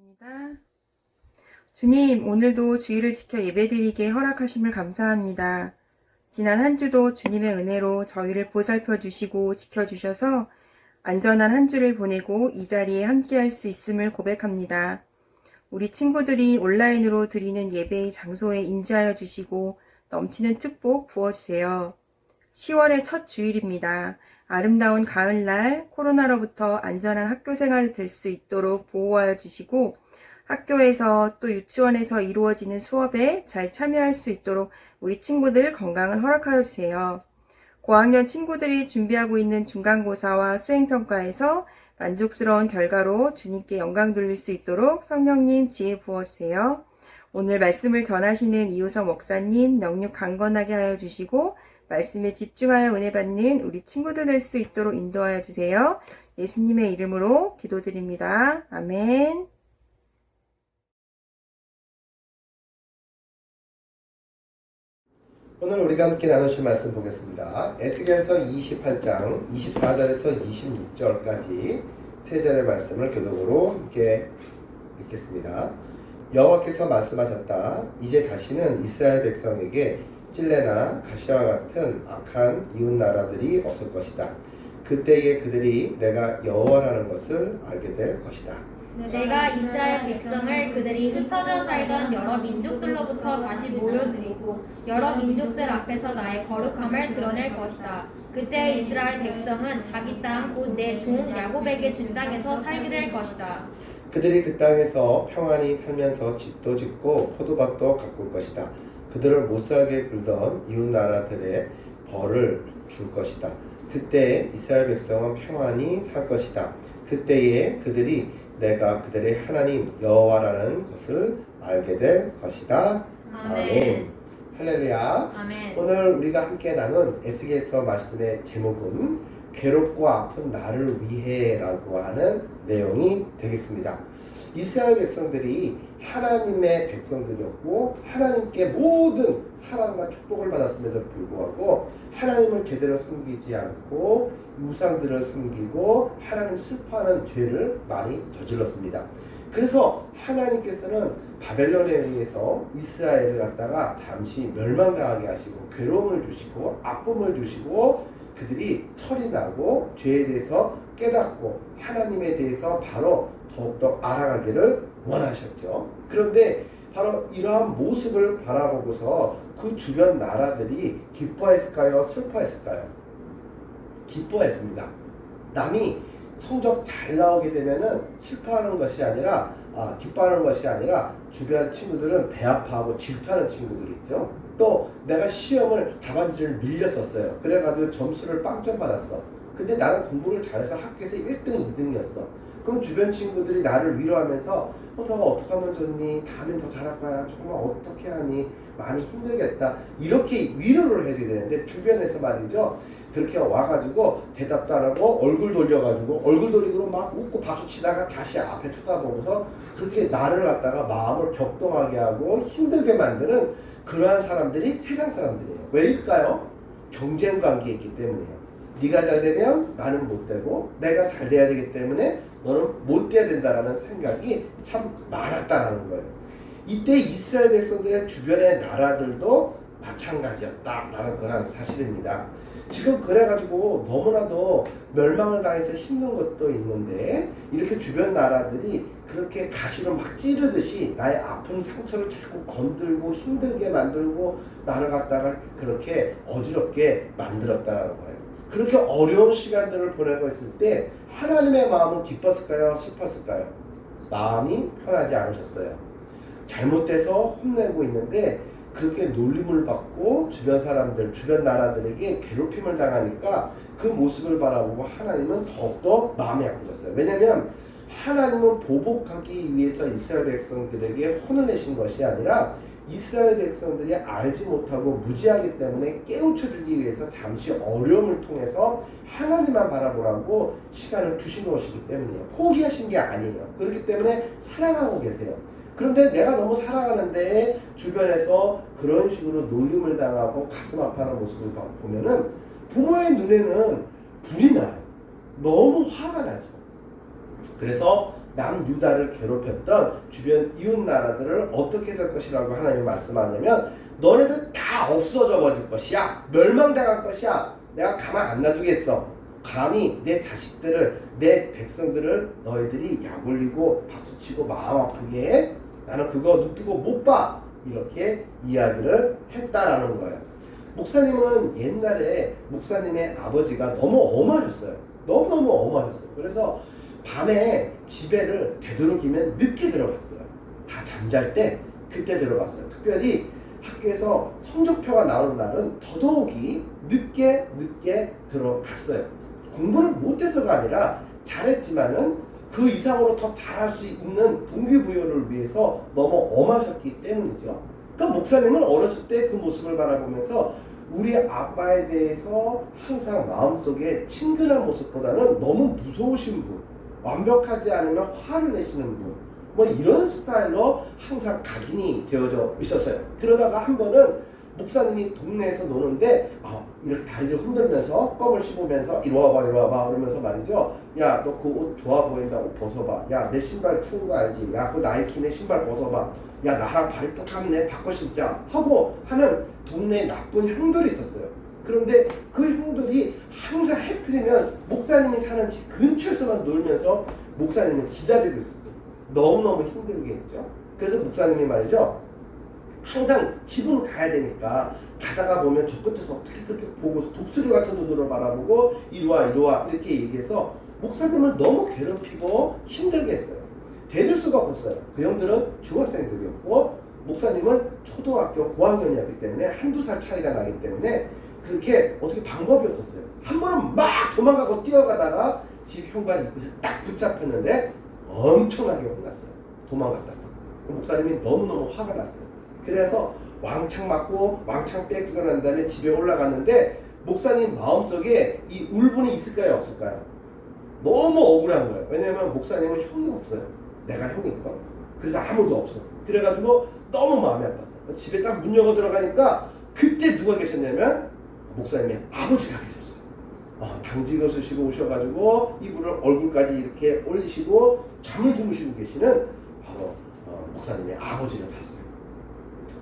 기도하겠습니다. 주님, 오늘도 주의를 지켜 예배드리게 허락하심을 감사합니다. 지난 한 주도 주님의 은혜로 저희를 보살펴 주시고 지켜주셔서 안전한 한 주를 보내고 이 자리에 함께할 수 있음을 고백합니다. 우리 친구들이 온라인으로 드리는 예배의 장소에 임재하여 주시고 넘치는 축복 부어주세요. 10월의 첫 주일입니다. 아름다운 가을날 코로나로부터 안전한 학교 생활이 될 수 있도록 보호하여 주시고 학교에서 또 유치원에서 이루어지는 수업에 잘 참여할 수 있도록 우리 친구들 건강을 허락하여 주세요. 고학년 친구들이 준비하고 있는 중간고사와 수행평가에서 만족스러운 결과로 주님께 영광 돌릴 수 있도록 성령님 지혜 부어주세요. 오늘 말씀을 전하시는 이호성 목사님 영육 강건하게 하여 주시고 말씀에 집중하여 은혜 받는 우리 친구들 될 수 있도록 인도하여 주세요. 예수님의 이름으로 기도드립니다. 아멘. 오늘 우리가 함께 나누실 말씀 보겠습니다. 에스겔서 28장 24절에서 26절까지 세 절의 말씀을 교독으로 함께 읽겠습니다. 여호와께서 말씀하셨다. 이제 다시는 이스라엘 백성에게 찔레나 가시와 같은 악한 이웃 나라들이 없을 것이다. 그때에 그들이 내가 여호와라는 것을 알게 될 것이다. 내가 이스라엘 백성을 그들이 흩어져 살던 여러 민족들로부터 다시 모여들이고 여러 민족들 앞에서 나의 거룩함을 드러낼 것이다. 그때 이스라엘 백성은 자기 땅 곧 내 종 야곱에게 준 땅에서 살게 될 것이다. 그들이 그 땅에서 평안히 살면서 집도 짓고 포도밭도 가꿀 것이다. 그들을 못살게 굴던 이웃 나라들의 벌을 줄 것이다. 그때 이스라엘 백성은 평안히 살 것이다. 그때에 그들이 내가 그들의 하나님 여호와라는 것을 알게 될 것이다. 아멘. 할렐루야. 아멘. 오늘 우리가 함께 나눈 에스겔서 말씀의 제목은 괴롭고 아픈 나를 위해라고 하는 내용이 되겠습니다. 이스라엘 백성들이 하나님의 백성들이었고 하나님께 모든 사랑과 축복을 받았음에도 불구하고 하나님을 제대로 섬기지 않고 우상들을 섬기고 하나님 슬퍼하는 죄를 많이 저질렀습니다. 그래서 하나님께서는 바벨론에 의해서 이스라엘을 갖다가 잠시 멸망당하게 하시고 괴로움을 주시고 아픔을 주시고 그들이 철이 나고 죄에 대해서 깨닫고 하나님에 대해서 바로 더욱더 알아가기를 원하셨죠. 그런데 바로 이러한 모습을 바라보고서 그 주변 나라들이 기뻐했을까요? 슬퍼했을까요? 기뻐했습니다. 남이 성적 잘 나오게 되면은 슬퍼하는 것이 아니라 아, 기뻐하는 것이 아니라 주변 친구들은 배 아파하고 질투하는 친구들이 있죠. 또 내가 시험을 답안지를 밀렸었어요. 그래가지고 점수를 빵점 받았어. 근데 나는 공부를 잘해서 학교에서 1등, 2등이었어. 그럼 주변 친구들이 나를 위로하면서 호서가 어떻게 하면 좋니? 다음엔 더 잘할 거야. 정말 어떻게 하니? 많이 힘들겠다. 이렇게 위로를 해줘야 되는데 주변에서 말이죠. 그렇게 와가지고 대답도 안 하고 얼굴 돌려가지고 얼굴 돌리고 막 웃고 박수 치다가 다시 앞에 쳐다보고서 그렇게 나를 갖다가 마음을 격동하게 하고 힘들게 만드는 그러한 사람들이 세상 사람들이에요. 왜일까요? 경쟁 관계에 있기 때문이에요. 네가 잘 되면 나는 못 되고 내가 잘 돼야 되기 때문에 너는 못 돼야 된다라는 생각이 참 많았다라는 거예요. 이때 이스라엘 백성들의 주변의 나라들도 마찬가지였다라는 그런 사실입니다. 지금 그래가지고 너무나도 멸망을 당해서 힘든 것도 있는데 이렇게 주변 나라들이 그렇게 가시로 막 찌르듯이 나의 아픈 상처를 자꾸 건들고 힘들게 만들고 나를 갖다가 그렇게 어지럽게 만들었다는 거예요. 그렇게 어려운 시간들을 보내고 있을 때 하나님의 마음은 기뻤을까요? 슬펐을까요? 마음이 편하지 않으셨어요. 잘못돼서 혼내고 있는데 그렇게 놀림을 받고 주변 사람들, 주변 나라들에게 괴롭힘을 당하니까 그 모습을 바라보고 하나님은 더욱더 마음이 아프셨어요. 왜냐하면 하나님은 보복하기 위해서 이스라엘 백성들에게 혼을 내신 것이 아니라 이스라엘 백성들이 알지 못하고 무지하기 때문에 깨우쳐 주기 위해서 잠시 어려움을 통해서 하나님만 바라보라고 시간을 주신 것이기 때문이에요. 포기하신 게 아니에요. 그렇기 때문에 사랑하고 계세요. 그런데 내가 너무 사랑하는데 주변에서 그런 식으로 놀림을 당하고 가슴 아파하는 모습을 봐- 보면은 부모의 눈에는 불이 나요. 너무 화가 나죠. 그래서 남유다를 괴롭혔던 주변 이웃 나라들을 어떻게 될 것이라고 하나님 말씀하냐면 너네들 다 없어져 버릴 것이야. 멸망당할 것이야. 내가 가만 안 놔두겠어. 감히 내 자식들을 내 백성들을 너희들이 약 올리고 박수치고 마음 아프게 해? 나는 그거 눈뜨고 못 봐. 이렇게 이야기를 했다라는 거예요. 목사님은 옛날에 목사님의 아버지가 너무 엄하셨어요. 너무너무 엄하셨어요. 그래서 밤에 집에를 되도록이면 늦게 들어갔어요. 다 잠잘 때 그때 들어갔어요. 특별히 학교에서 성적표가 나오는 날은 더더욱이 늦게 늦게 들어갔어요. 공부를 못해서가 아니라 잘했지만은 그 이상으로 더 잘할 수 있는 동기부여를 위해서 너무 엄하셨기 때문이죠. 그러니까 목사님은 어렸을 때 그 모습을 바라보면서 우리 아빠에 대해서 항상 마음속에 친근한 모습보다는 너무 무서우신 분, 완벽하지 않으면 화를 내시는 분, 뭐 이런 스타일로 항상 각인이 되어져 있었어요. 그러다가 한 번은 목사님이 동네에서 노는데 아, 이렇게 다리를 흔들면서 껌을 씹으면서 이리 와봐 이리 와봐 그러면서 말이죠. 야 너 그 옷 좋아 보인다 옷 벗어봐. 야 내 신발 추운 거 알지? 야 그 나이키 내 신발 벗어봐. 야 나랑 발이 똑같네 바꿔 신자 하고 하는 동네에 나쁜 형들이 있었어요. 그런데 그 형들이 항상 해필이면 목사님이 사는 집 근처에서만 놀면서 목사님을 기다리고 있었어요. 너무너무 힘들게 했죠. 그래서 목사님이 말이죠. 항상 집은 가야 되니까 가다가 보면 저 끝에서 어떻게 그렇게 보고 독수리 같은 눈으로 바라보고 이리와 이리와 이렇게 얘기해서 목사님을 너무 괴롭히고 힘들게 했어요. 대들 수가 없었어요. 그 형들은 중학생들이었고 목사님은 초등학교 고학년이었기 때문에 한두 살 차이가 나기 때문에 그렇게 어떻게 방법이 없었어요. 한 번은 막 도망가고 뛰어가다가 집 현관 입구에 딱 붙잡혔는데 엄청나게 혼났어요. 도망갔다가. 목사님이 너무너무 화가 났어요. 그래서 왕창 맞고 왕창 뺏기고 난 다음에 집에 올라갔는데 목사님 마음속에 이 울분이 있을까요 없을까요? 너무 억울한 거예요. 왜냐면 목사님은 형이 없어요. 내가 형이 있거든. 그래서 아무도 없어. 그래가지고 너무 마음이 아팠어요. 집에 딱 문 열고 들어가니까 그때 누가 계셨냐면 목사님의 아버지가 계셨어요. 어, 당직을 쓰시고 오셔가지고 이불을 얼굴까지 이렇게 올리시고 잠을 주무시고 계시는 바로 어, 목사님의 아버지를 봤어요.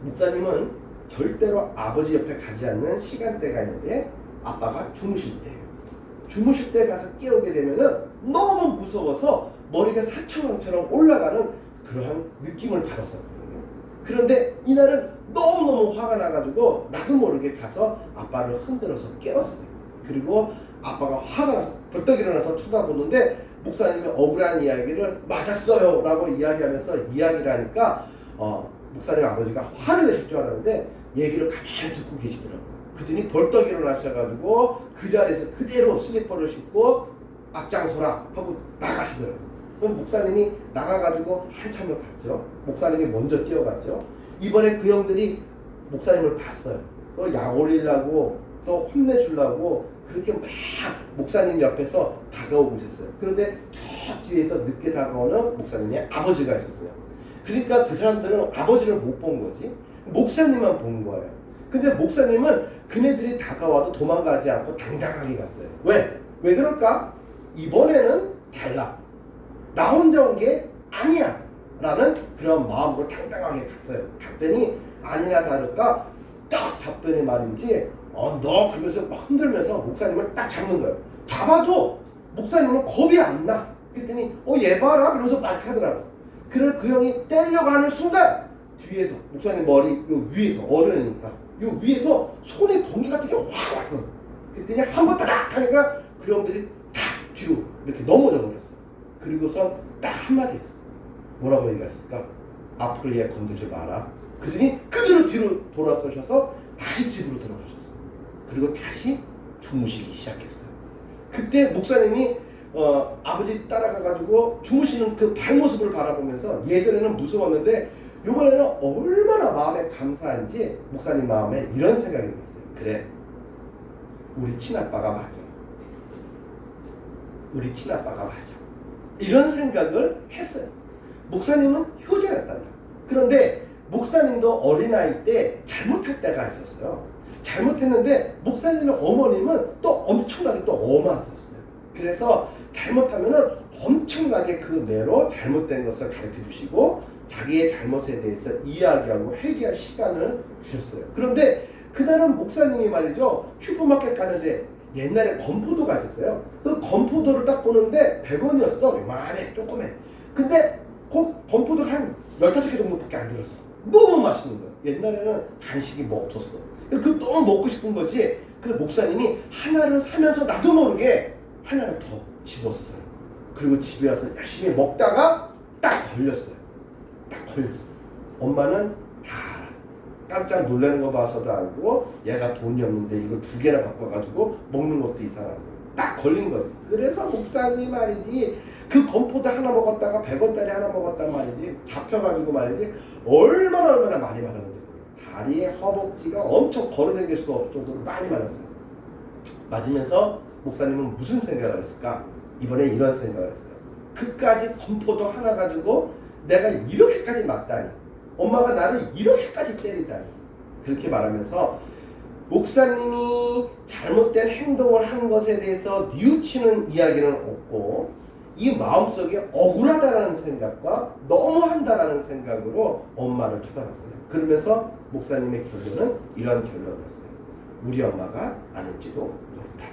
목사님은 절대로 아버지 옆에 가지 않는 시간대가 있는데 아빠가 주무실 때예요. 주무실 때 가서 깨우게 되면은 너무 무서워서 머리가 사천왕처럼 올라가는 그러한 느낌을 받았었거든요. 그런데 이날은 너무너무 화가 나가지고 나도 모르게 가서 아빠를 흔들어서 깨웠어요. 그리고 아빠가 화가 나서 벌떡 일어나서 쳐다보는데 목사님이 억울한 이야기를 맞았어요 라고 이야기하면서 이야기를 하니까 어, 목사님 아버지가 화를 내실 줄 알았는데 얘기를 가만히 듣고 계시더라고요. 그랬더니 벌떡 일어나셔가지고 그 자리에서 그대로 슬리퍼를 신고 앞장서라 하고 나가시더라고요. 그럼 목사님이 나가가지고 한참을 갔죠. 목사님이 먼저 뛰어갔죠. 이번에 그 형들이 목사님을 봤어요. 또 약 올리려고 또 혼내주려고 그렇게 막 목사님 옆에서 다가오고 있었어요. 그런데 저 뒤에서 늦게 다가오는 목사님의 아버지가 있었어요. 그러니까 그 사람들은 아버지를 못 본 거지. 목사님만 본 거예요. 근데 목사님은 그네들이 다가와도 도망가지 않고 당당하게 갔어요. 왜? 왜 그럴까? 이번에는 달라. 나 혼자 온 게 아니야. 라는 그런 마음으로 당당하게 갔어요. 갔더니 아니나 다를까 딱 잡더니 말이지 어, 너 그러면서 막 흔들면서 목사님을 딱 잡는 거예요. 잡아도 목사님은 겁이 안 나. 그랬더니 어 얘 봐라 그러면서 막 하더라고. 그래 그 형이 때려고 하는 순간 뒤에서 목사님 머리 요 위에서 어른이니까 요 위에서 손에 번개 같은 게 확 왔어. 그랬더니 한 번 따닥 하니까 그 형들이 탁 뒤로 이렇게 넘어져 버렸어. 그리고선 딱 한마디 했어. 뭐라고 얘기했을까? 앞으로 얘 건들지 마라. 그러더니 그대로 뒤로 돌아서셔서 다시 집으로 들어가셨어. 그리고 다시 주무시기 시작했어요. 그때 목사님이 어, 아버지 따라가가지고 주무시는 그 발모습을 바라보면서 예전에는 무서웠는데 이번에는 얼마나 마음에 감사한지 목사님 마음에 이런 생각이 들었어요. 그래, 우리 친아빠가 맞아. 우리 친아빠가 맞아. 이런 생각을 했어요. 목사님은 효자였단다. 그런데 목사님도 어린아이 때 잘못할 때가 있었어요. 잘못했는데 목사님의 어머님은 또 엄청나게 또 엄하셨어요. 그래서 잘못하면은 엄청나게 그 내로 잘못된 것을 가르쳐 주시고 자기의 잘못에 대해서 이야기하고 회개할 시간을 주셨어요. 그런데 그날은 목사님이 말이죠 슈퍼마켓 가는데 옛날에 건포도가 있었어요. 그 건포도를 딱 보는데 100원이었어. 요만해 조그매. 근데 그 건포도가 한 15개 정도밖에 안 들었어. 너무 맛있는 거야. 옛날에는 간식이 뭐 없었어. 그 너무 먹고 싶은 거지. 그 목사님이 하나를 사면서 나도 모르게 하나를 더 집었어요. 그리고 집에 와서 열심히 먹다가 딱 걸렸어요. 딱 걸렸어. 엄마는. 깜짝 놀라는 거 봐서도 알고 얘가 돈이 없는데 이거 두 개나 갖고 와가지고 먹는 것도 이상하고 딱 걸린 거지. 그래서 목사님이 말이지 그 건포도 하나 먹었다가 100원짜리 하나 먹었단 말이지 잡혀가지고 말이지 얼마나 얼마나 많이 맞았는지 다리에 허벅지가 엄청 걸어다닐 수 없을 정도로 많이 맞았어요. 맞으면서 목사님은 무슨 생각을 했을까? 이번에 이런 생각을 했어요. 그까지 건포도 하나 가지고 내가 이렇게까지 맞다니 엄마가 나를 이렇게까지 때리다니 그렇게 말하면서 목사님이 잘못된 행동을 한 것에 대해서 뉘우치는 이야기는 없고 이 마음속에 억울하다라는 생각과 너무한다라는 생각으로 엄마를 쳐다봤어요. 그러면서 목사님의 결론은 이런 결론이었어요. 우리 엄마가 아닐지도 모른다.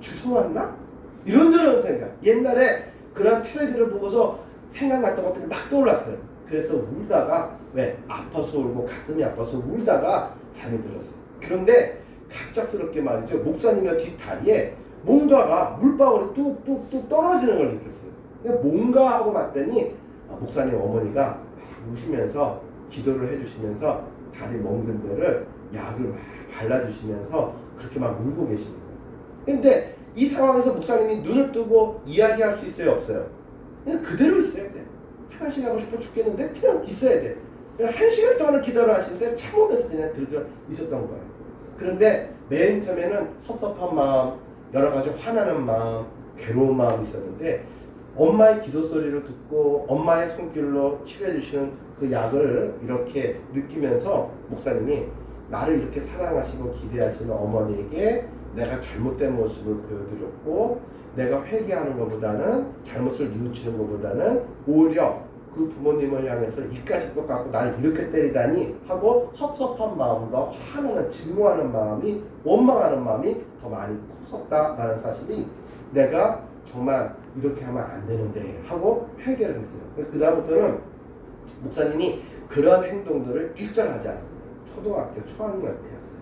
주소 왔나? 이런저런 생각. 옛날에 그런 텔레비를 보고서 생각났던 것들이 막 떠올랐어요. 그래서 울다가 왜 아파서 울고 가슴이 아파서 울다가 잠이 들었어요. 그런데 갑작스럽게 말이죠. 목사님의 뒷다리에 뭔가가 물방울이 뚝뚝뚝 떨어지는 걸 느꼈어요. 뭔가 하고 봤더니 아, 목사님 어머니가 막 우시면서 기도를 해주시면서 다리 멍든 데를 약을 막 발라주시면서 그렇게 막 울고 계시는 거예요. 근데 이 상황에서 목사님이 눈을 뜨고 이야기할 수 있어요, 없어요? 그냥 그대로 있어야 돼. 화장실 가고 싶어 죽겠는데 그냥 있어야 돼. 한 시간 동안 기도를 하시는데 참으면서 그냥 들고 있었던 거예요. 그런데 맨 처음에는 섭섭한 마음, 여러 가지 화나는 마음, 괴로운 마음이 있었는데 엄마의 기도 소리를 듣고 엄마의 손길로 치료해 주시는 그 약을 이렇게 느끼면서 목사님이 나를 이렇게 사랑하시고 기대하시는 어머니에게 내가 잘못된 모습을 보여드렸고 내가 회개하는 것보다는 잘못을 뉘우치는 것보다는 오히려 그 부모님을 향해서 이까지 똑같고 나를 이렇게 때리다니 하고 섭섭한 마음과 화나는 증오하는 마음이 원망하는 마음이 더 많이 컸었다라는 사실이 내가 정말 이렇게 하면 안 되는데 하고 회개를 했어요. 그 다음부터는 목사님이 그런 행동들을 일절하지 않았어요. 초등학교 초학년 때였어요.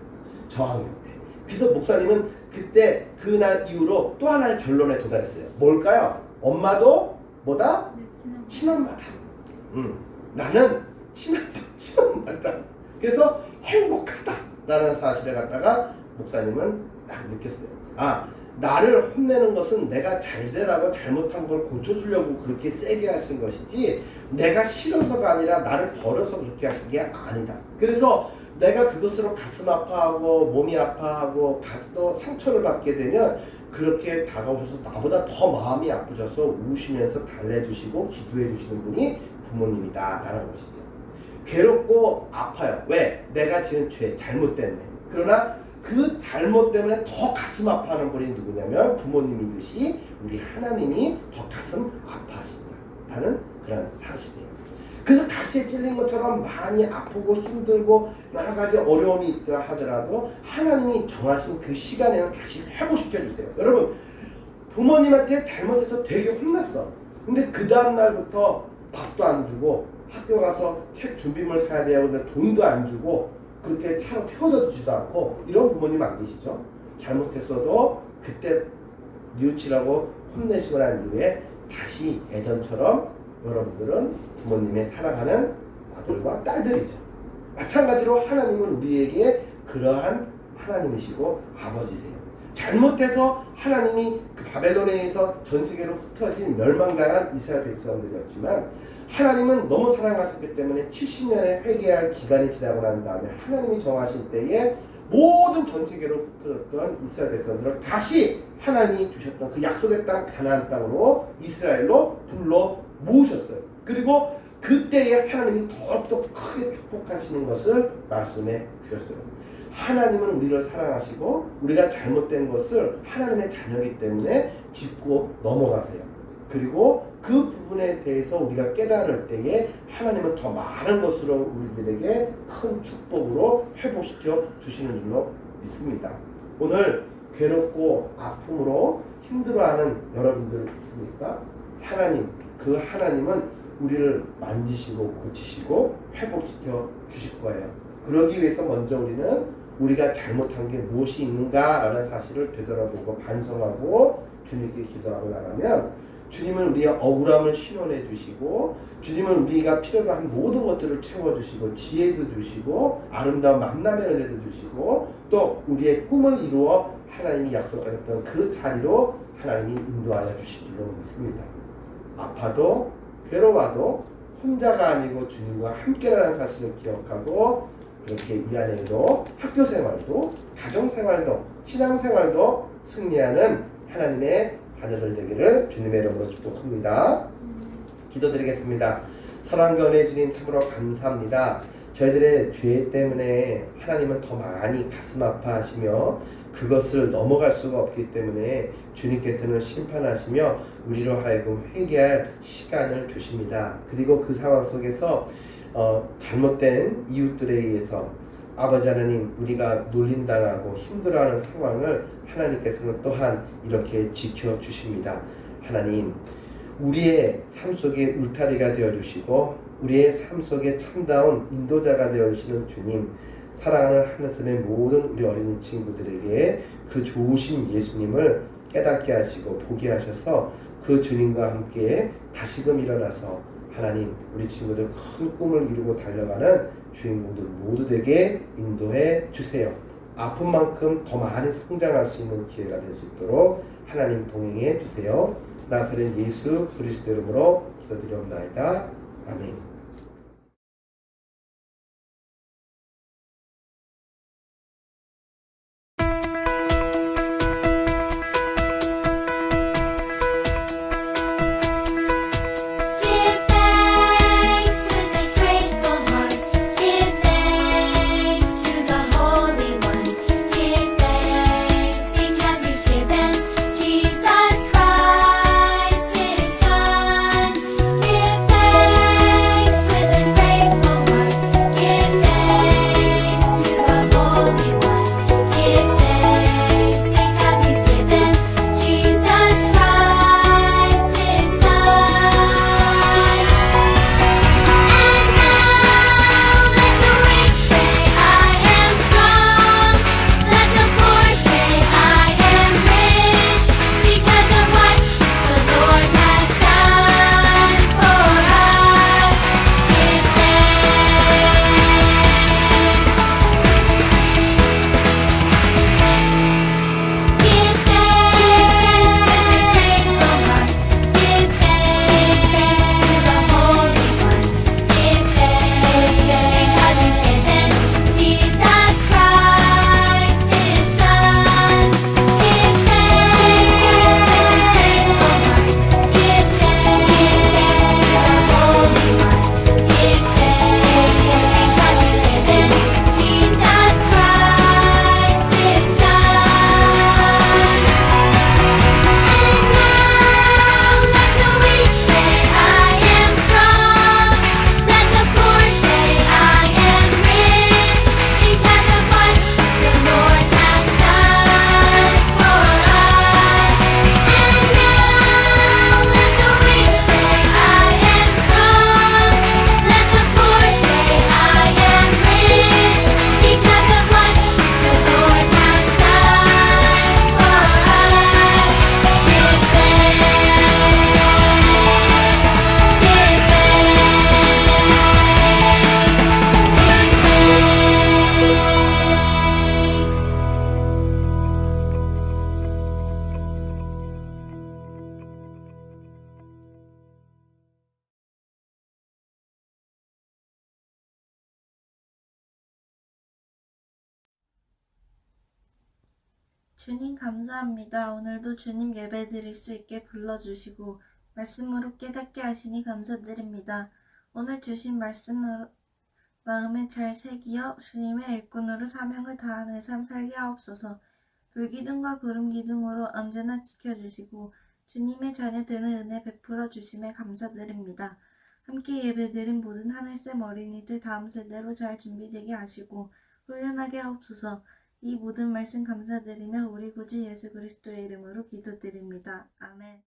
저학년 때. 그래서 목사님은 그때 그날 이후로 또 하나의 결론에 도달했어요. 뭘까요? 엄마도 뭐다? 친엄마다. 음, 나는 친아빠, 친엄마다. 그래서 행복하다라는 사실을 갖다가 목사님은 딱 느꼈어요. 아, 나를 혼내는 것은 내가 잘 되라고 잘못한 걸 고쳐주려고 그렇게 세게 하신 것이지 내가 싫어서가 아니라 나를 버려서 그렇게 하신 게 아니다. 그래서 내가 그것으로 가슴 아파하고 몸이 아파하고 가- 또 상처를 받게 되면 그렇게 다가오셔서 나보다 더 마음이 아프셔서 우시면서 달래주시고 기도해 주시는 분이 부모님이다라는 것이죠. 괴롭고 아파요. 왜? 내가 지은 죄, 잘못 때문에. 그러나 그 잘못 때문에 더 가슴 아파하는 분이 누구냐면 부모님이듯이 우리 하나님이 더 가슴 아파하신다라는 그런 사실이에요. 그래서 가시에 찔린 것처럼 많이 아프고 힘들고 여러 가지 어려움이 있다 하더라도 하나님이 정하신 그 시간에는 다시 회복시켜 주세요. 여러분 부모님한테 잘못해서 되게 혼났어. 근데 그 다음 날부터 밥도 안 주고 학교 가서 책 준비물 사야 돼요. 근데 돈도 안 주고 그렇게 차로 태워다 주지도 않고 이런 부모님 안 계시죠? 잘못했어도 그때 뉘우치라고 혼내시고 난 이후에 다시 예전처럼 여러분들은 부모님의 사랑하는 아들과 딸들이죠. 마찬가지로 하나님은 우리에게 그러한 하나님이시고 아버지세요. 잘못해서 하나님이 그 바벨론에 의해서 전 세계로 흩어진 멸망당한 이스라엘 백성들이었지만 하나님은 너무 사랑하셨기 때문에 70년의 회개할 기간이 지나고 난 다음에 하나님이 정하실 때에 모든 전 세계로 흩어졌던 이스라엘 백성들을 다시 하나님이 주셨던 그 약속의 땅 가나안 땅으로 이스라엘로 불러 모으셨어요. 그리고 그때에 하나님이 더욱더 크게 축복하시는 것을 말씀해 주셨어요. 하나님은 우리를 사랑하시고 우리가 잘못된 것을 하나님의 자녀이기 때문에 짚고 넘어가세요. 그리고 그 부분에 대해서 우리가 깨달을 때에 하나님은 더 많은 것으로 우리들에게 큰 축복으로 회복시켜 주시는 줄로 믿습니다. 오늘 괴롭고 아픔으로 힘들어하는 여러분들 있습니까? 하나님, 그 하나님은 우리를 만지시고 고치시고 회복시켜 주실 거예요. 그러기 위해서 먼저 우리는 우리가 잘못한 게 무엇이 있는가라는 사실을 되돌아보고 반성하고 주님께 기도하고 나가면 주님은 우리의 억울함을 신원해 주시고 주님은 우리가 필요로 한 모든 것들을 채워 주시고 지혜도 주시고 아름다운 만남의 은혜도 주시고 또 우리의 꿈을 이루어 하나님이 약속하셨던 그 자리로 하나님이 인도하여 주실 줄로 믿습니다. 아파도 괴로워도 혼자가 아니고 주님과 함께라는 사실을 기억하고 그렇게 이 안에도 학교 생활도 가정 생활도 신앙 생활도 승리하는 하나님의 자녀들 되기를 주님의 이름으로 축복합니다. 기도드리겠습니다. 사랑과 은혜 주님 참으로 감사합니다. 저희들의 죄 때문에 하나님은 더 많이 가슴 아파하시며 그것을 넘어갈 수가 없기 때문에 주님께서는 심판하시며 우리로 하여금 회개할 시간을 주십니다. 그리고 그 상황 속에서 어, 잘못된 이웃들에 의해서 아버지 하나님 우리가 놀림당하고 힘들어하는 상황을 하나님께서는 또한 이렇게 지켜주십니다. 하나님 우리의 삶 속에 울타리가 되어주시고 우리의 삶 속에 참다운 인도자가 되어주시는 주님 사랑하는 하늘섬의 모든 우리 어린이 친구들에게 그 좋으신 예수님을 깨닫게 하시고 보게 하셔서 그 주님과 함께 다시금 일어나서 하나님 우리 친구들 큰 꿈을 이루고 달려가는 주인공들 모두 되게 인도해 주세요. 아픈 만큼 더 많이 성장할 수 있는 기회가 될 수 있도록 하나님 동행해 주세요. 나사렛 예수 그리스도 이름으로 기도드리옵나이다. 아멘. 주님 감사합니다. 오늘도 주님 예배 드릴 수 있게 불러주시고 말씀으로 깨닫게 하시니 감사드립니다. 오늘 주신 말씀으로 마음에 잘 새기어 주님의 일꾼으로 사명을 다하는 삶 살게 하옵소서. 불기둥과 구름 기둥으로 언제나 지켜주시고 주님의 자녀 되는 은혜 베풀어 주심에 감사드립니다. 함께 예배드린 모든 하늘샘 어린이들 다음 세대로 잘 준비되게 하시고 훈련하게 하옵소서. 이 모든 말씀 감사드리며 우리 구주 예수 그리스도의 이름으로 기도드립니다. 아멘.